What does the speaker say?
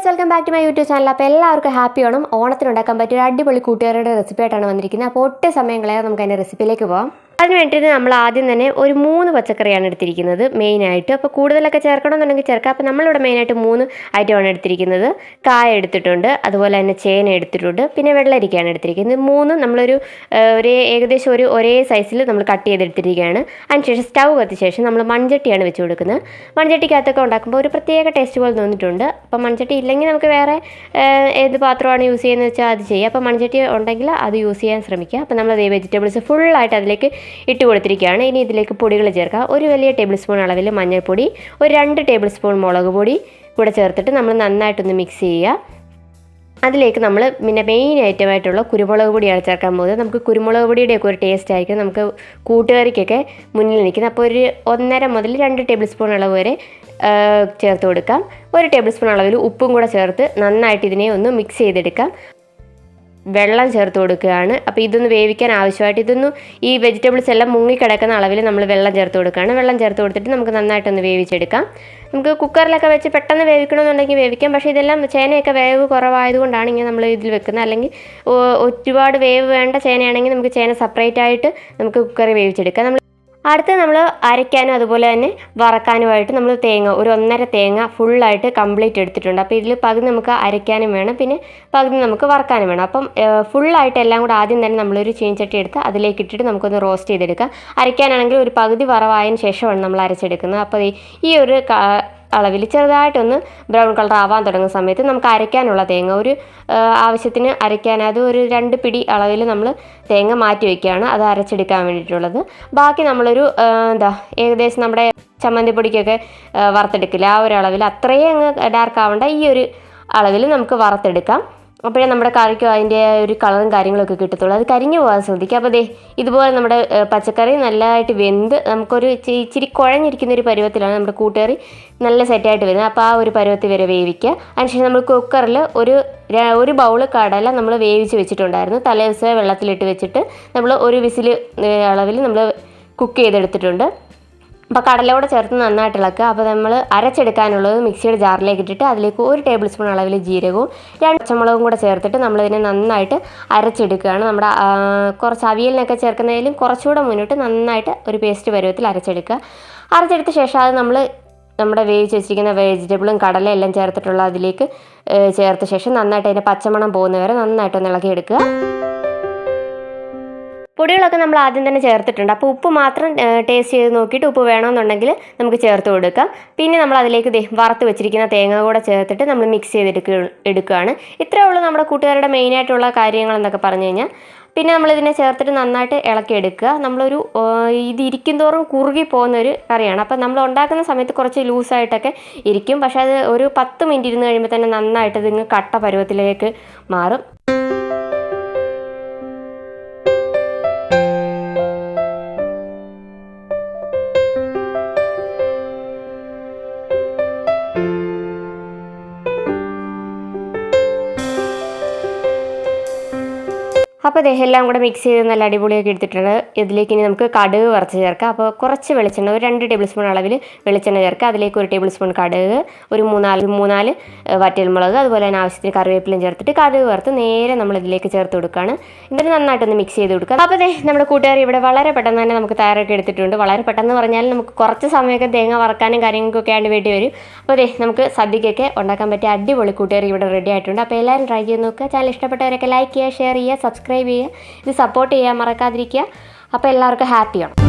Guys welcome back to my YouTube channel അപ്പോൾ എല്ലാവർക്കും happy Onam. ഓണത്തിനുണ്ടാക്കാൻ പറ്റിയ ഒരു അടിപൊളി കൂട്ടുകാരുടെ റെസിപ്പി ആയിട്ടാണ് വന്നിരിക്കുന്നത്. അപ്പോൾ ഒട്ടും സമയം കളയാതെ നമുക്ക് അതിന്റെ റെസിപ്പിയിലേക്ക് പോകാം അതിന് വേണ്ടിയിട്ട് നമ്മൾ ആദ്യം തന്നെ ഒരു മൂന്ന് പച്ചക്കറിയാണ് എടുത്തിരിക്കുന്നത് മെയിനായിട്ട് അപ്പോൾ കൂടുതലൊക്കെ ചേർക്കണമെന്നുണ്ടെങ്കിൽ ചേർക്കാം. അപ്പോൾ നമ്മളിവിടെ മെയിനായിട്ട് മൂന്ന് ഐറ്റമാണ് എടുത്തിരിക്കുന്നത്. കായ എടുത്തിട്ടുണ്ട്. അതുപോലെ തന്നെ ചേന എടുത്തിട്ടുണ്ട്. പിന്നെ വെള്ളരിക്കയാണ് എടുത്തിരിക്കുന്നത്. മൂന്നും നമ്മളൊരു ഒരേ ഏകദേശം ഒരു ഒരേ സൈസിൽ നമ്മൾ കട്ട് ചെയ്തെടുത്തിരിക്കുകയാണ്. അതിനുശേഷം സ്റ്റൗ കത്തിയ ശേഷം നമ്മൾ മൺചട്ടിയാണ് വെച്ച് കൊടുക്കുന്നത്. മൺചട്ടിക്കകത്തൊക്കെ ഉണ്ടാക്കുമ്പോൾ ഒരു പ്രത്യേക ടേസ്റ്റ് പോലെ തോന്നിയിട്ടുണ്ട്. അപ്പോൾ മൺചട്ടി ഇല്ലെങ്കിൽ നമുക്ക് വേറെ ഏത് പാത്രമാണ് യൂസ് ചെയ്യുന്നത് വെച്ചാൽ അത് ചെയ്യുക അപ്പോൾ മൺചട്ടി ഉണ്ടെങ്കിൽ അത് യൂസ് ചെയ്യാൻ ശ്രമിക്കുക. അപ്പോൾ നമ്മൾ വെജിറ്റബിൾസ് ഫുള്ളായിട്ട് അതിലേക്ക് ഇട്ട് കൊടുത്തിരിക്കുകയാണ് ഇനി ഇതിലേക്ക് പൊടികൾ ചേർക്കുക. ഒരു വലിയ ടേബിൾ സ്പൂൺ അളവിൽ മഞ്ഞൾപ്പൊടി ഒരു രണ്ട് ടേബിൾ സ്പൂൺ മുളക് പൊടി കൂടെ ചേർത്തിട്ട് നമ്മൾ നന്നായിട്ടൊന്ന് മിക്സ് ചെയ്യുക. അതിലേക്ക് നമ്മൾ പിന്നെ മെയിൻ ഐറ്റമായിട്ടുള്ള കുരുമുളക് പൊടിയാണ് ചേർക്കാൻ പോകുന്നത്. നമുക്ക് കുരുമുളക് പൊടിയുടെയൊക്കെ ഒരു ടേസ്റ്റ് ആയിരിക്കും. നമുക്ക് കൂട്ടുകറിക്കൊക്കെ മുന്നിൽ നിൽക്കുന്നത് അപ്പോൾ ഒരു ഒന്നര മുതൽ രണ്ട് ടേബിൾ സ്പൂൺ അളവ് വരെ ചേർത്ത് കൊടുക്കാം. ഒരു ടേബിൾ സ്പൂൺ അളവിൽ ഉപ്പും കൂടെ ചേർത്ത് നന്നായിട്ട് ഇതിനെ ഒന്ന് മിക്സ് ചെയ്തെടുക്കാം. വെള്ളം ചേർത്ത് കൊടുക്കുകയാണ്. അപ്പോൾ ഇതൊന്ന് വേവിക്കാൻ ആവശ്യമായിട്ട് ഇതൊന്ന് ഈ വെജിറ്റബിൾസ് എല്ലാം മുങ്ങിക്കിടക്കുന്ന അളവിൽ നമ്മൾ വെള്ളം ചേർത്ത് കൊടുക്കുകയാണ്. വെള്ളം ചേർത്ത് കൊടുത്തിട്ട് നമുക്ക് നന്നായിട്ടൊന്ന് വേവിച്ചെടുക്കാം. നമുക്ക് കുക്കറിലൊക്കെ വെച്ച് പെട്ടെന്ന് വേവിക്കണമെന്നുണ്ടെങ്കിൽ വേവിക്കാം. പക്ഷേ ഇതെല്ലാം ചേനയൊക്കെ വേവ് കുറവായതുകൊണ്ടാണ് ഇങ്ങനെ നമ്മൾ ഇതിൽ വെക്കുന്നത്. അല്ലെങ്കിൽ ഒരുപാട് വേവ് വേണ്ട ചേനയാണെങ്കിൽ നമുക്ക് ചേന സെപ്പറേറ്റ് ആയിട്ട് നമുക്ക് കുക്കറിൽ വേവിച്ചെടുക്കാം. നമ്മൾ അടുത്ത് നമ്മൾ അരയ്ക്കാനും അതുപോലെ തന്നെ വറക്കാനുമായിട്ട് നമ്മൾ തേങ്ങ ഒരു ഒന്നര തേങ്ങ ഫുള്ളായിട്ട് കംപ്ലീറ്റ് എടുത്തിട്ടുണ്ട്. അപ്പോൾ ഇതിൽ പകുതി നമുക്ക് അരയ്ക്കാനും വേണം പിന്നെ പകുതി നമുക്ക് വറക്കാനും വേണം. അപ്പം ഫുള്ളായിട്ട് എല്ലാം കൂടെ ആദ്യം തന്നെ നമ്മളൊരു ചീൻചട്ടി എടുത്ത് അതിലേക്ക് ഇട്ടിട്ട് നമുക്കൊന്ന് റോസ്റ്റ് ചെയ്തെടുക്കാം. അരയ്ക്കാനാണെങ്കിൽ ഒരു പകുതി വറവായതിന് ശേഷമാണ് നമ്മൾ അരച്ചെടുക്കുന്നത്. അപ്പോൾ ഈ- ഒരു അളവിൽ ചെറുതായിട്ടൊന്ന് ബ്രൗൺ കളർ ആവാൻ തുടങ്ങുന്ന സമയത്ത് നമുക്ക് അരയ്ക്കാനുള്ള തേങ്ങ. ഒരു ആവശ്യത്തിന് അരയ്ക്കാൻ അത് ഒരു രണ്ട് പിടി അളവിൽ നമ്മൾ തേങ്ങ മാറ്റി വയ്ക്കുകയാണ് അത് അരച്ചെടുക്കാൻ വേണ്ടിയിട്ടുള്ളത്. ബാക്കി നമ്മളൊരു എന്താ ഏകദേശം നമ്മുടെ ചമ്മന്തിപ്പൊടിക്കൊക്കെ പൊടിക്കൊക്കെ വറുത്തെടുക്കില്ല ആ ഒരു അളവിൽ അത്രയും അങ്ങ് ഡാർക്ക് ആവേണ്ട. ഈ ഒരു അളവിൽ നമുക്ക് വറുത്തെടുക്കാം. അപ്പോഴേ നമ്മുടെ കറിക്കും അതിന്റെ ഒരു കളറും കാര്യങ്ങളൊക്കെ കിട്ടത്തുള്ളൂ. അത് കരിഞ്ഞു പോകാൻ ശ്രദ്ധിക്കുക അപ്പോൾ ദേ ഇതുപോലെ നമ്മുടെ പച്ചക്കറി നല്ലതായിട്ട് വെന്ത് നമുക്കൊരു ഇച്ചിരി കുഴഞ്ഞിരിക്കുന്ന ഒരു പരുവത്തിലാണ് നമ്മുടെ കൂട്ടുകറി നല്ല സെറ്റായിട്ട് വരുന്നത്. അപ്പോൾ ആ ഒരു പരുവത്തിൽ വരെ വേവിക്കുക. അതിനുശേഷം നമ്മൾ കുക്കറിൽ ഒരു ഒരു ബൗൾ കടല നമ്മൾ വേവിച്ച് വെച്ചിട്ടുണ്ടായിരുന്നു. തലേ ദിവസം വെള്ളത്തിലിട്ട് വെച്ചിട്ട് നമ്മൾ ഒരു വിസിൽ അളവിൽ നമ്മൾ കുക്ക് ചെയ്തെടുത്തിട്ടുണ്ട്. അപ്പോൾ കടല കൂടെ ചേർത്ത് നന്നായിട്ട് ഇളക്കുക അപ്പോൾ നമ്മൾ അരച്ചെടുക്കാനുള്ളത് മിക്സിയുടെ ജാറിലേക്ക് ഇട്ടിട്ട് അതിലേക്ക് ഒരു ടേബിൾ സ്പൂൺ അളവിൽ ജീരകവും രണ്ട് പച്ചമുളകും കൂടെ ചേർത്തിട്ട് നമ്മളിതിനെ നന്നായിട്ട് അരച്ചെടുക്കുകയാണ്. നമ്മുടെ കുറച്ച് അവിയലിനൊക്കെ ചേർക്കുന്നതിലും കുറച്ചുകൂടെ മുന്നോട്ട് നന്നായിട്ട് ഒരു പേസ്റ്റ് പരുവത്തിൽ അരച്ചെടുക്കുക. അരച്ചെടുത്ത ശേഷം അത് നമ്മൾ നമ്മുടെ വേവിച്ച് വെച്ചിരിക്കുന്ന വെജിറ്റബിളും കടലയും എല്ലാം ചേർത്തിട്ടുള്ള അതിലേക്ക് ചേർത്ത ശേഷം നന്നായിട്ട് അതിന്റെ പച്ചമണം പോകുന്നവരെ നന്നായിട്ടൊന്ന് ഇളക്കിയെടുക്കുക. പൊടികളൊക്കെ നമ്മൾ ആദ്യം തന്നെ ചേർത്തിട്ടുണ്ട്. അപ്പോൾ ഉപ്പ് മാത്രം ടേസ്റ്റ് ചെയ്ത് നോക്കിയിട്ട് ഉപ്പ് വേണമെന്നുണ്ടെങ്കിൽ നമുക്ക് ചേർത്ത് കൊടുക്കാം. പിന്നെ നമ്മൾ അതിലേക്ക് വറുത്ത് വെച്ചിരിക്കുന്ന തേങ്ങ കൂടെ ചേർത്തിട്ട് നമ്മൾ മിക്സ് ചെയ്തെടുക്കുക എടുക്കുകയാണ്. ഇത്രയേ ഉള്ളൂ നമ്മുടെ കൂട്ടുകാരുടെ മെയിനായിട്ടുള്ള കാര്യങ്ങൾ എന്നൊക്കെ പറഞ്ഞു കഴിഞ്ഞാൽ. പിന്നെ നമ്മൾ ഇതിനെ ചേർത്തിട്ട് നന്നായിട്ട് ഇളക്കിയെടുക്കുക നമ്മളൊരു ആ, ഇത് ഇരിക്കും തോറും കുറുകി പോകുന്ന ഒരു കറിയാണ്. അപ്പോൾ നമ്മൾ ഉണ്ടാക്കുന്ന സമയത്ത് കുറച്ച് ലൂസായിട്ടൊക്കെ ഇരിക്കും. പക്ഷേ അത് ഒരു പത്ത് മിനിറ്റ് ഇരുന്ന് കഴിയുമ്പോൾ തന്നെ നന്നായിട്ട് ഇതിങ്ങ് കട്ട പരുവത്തിലേക്ക് മാറും. അപ്പോൾ ദേ എല്ലാം കൂടെ മിക്സ് ചെയ്ത് നല്ല അടിപൊളിയൊക്കെ എടുത്തിട്ടുണ്ട്. ഇതിലേക്ക് ഇനി നമുക്ക് കടുക് വറച്ച് ചേർക്കാം. അപ്പോൾ കുറച്ച് വെളിച്ചെണ്ണ ഒരു രണ്ട് ടേബിൾ സ്പൂൺ അളവിൽ വെളിച്ചെണ്ണ ചേർക്കുക. അതിലേക്ക് ഒരു ടേബിൾ സ്പൂൺ കടുക് ഒരു മൂന്നാൽ മൂന്നാൽ വറ്റൽമുളക് അതുപോലെ തന്നെ ആവശ്യത്തിന് കറിവേപ്പിലയും ചേർത്തിട്ട് കടുക് വറുത്ത് നേരെ നമ്മൾ ഇതിലേക്ക് ചേർത്ത് കൊടുക്കുകയാണ്. എന്നിട്ട് നന്നായിട്ടൊന്ന് മിക്സ് ചെയ്ത് കൊടുക്കുക. അപ്പോൾ അതെ നമ്മുടെ കൂട്ടുകാർ ഇവിടെ വളരെ പെട്ടെന്ന് തന്നെ നമുക്ക് തയ്യാറൊക്കെ എടുത്തിട്ടുണ്ട്. വളരെ പെട്ടെന്ന് പറഞ്ഞാൽ നമുക്ക് കുറച്ച് സമയമൊക്കെ തേങ്ങ വറക്കാനും കാര്യങ്ങൾക്കൊക്കെ ആയിട്ട് വേണ്ടി വരും. അപ്പോൾ അതെ നമുക്ക് സദ്യക്കൊക്കെ ഉണ്ടാക്കാൻ പറ്റിയ അടിപൊളി കൂട്ടുകാർ ഇവിടെ റെഡി ആയിട്ടുണ്ട്. അപ്പോൾ എല്ലാവരും ട്രൈ ചെയ്ത് നോക്കുക. ചാനൽ ഇഷ്ടപ്പെട്ടവരൊക്കെ ലൈക്ക് ചെയ്യുക ഷെയർ ചെയ്യുക സബ്സ്ക്രൈബ് ചെയ്യുക. ഇത് സപ്പോർട്ട് ചെയ്യാൻ മറക്കാതിരിക്കുക. അപ്പോൾ എല്ലാവർക്കും ഹാപ്പിയാണ്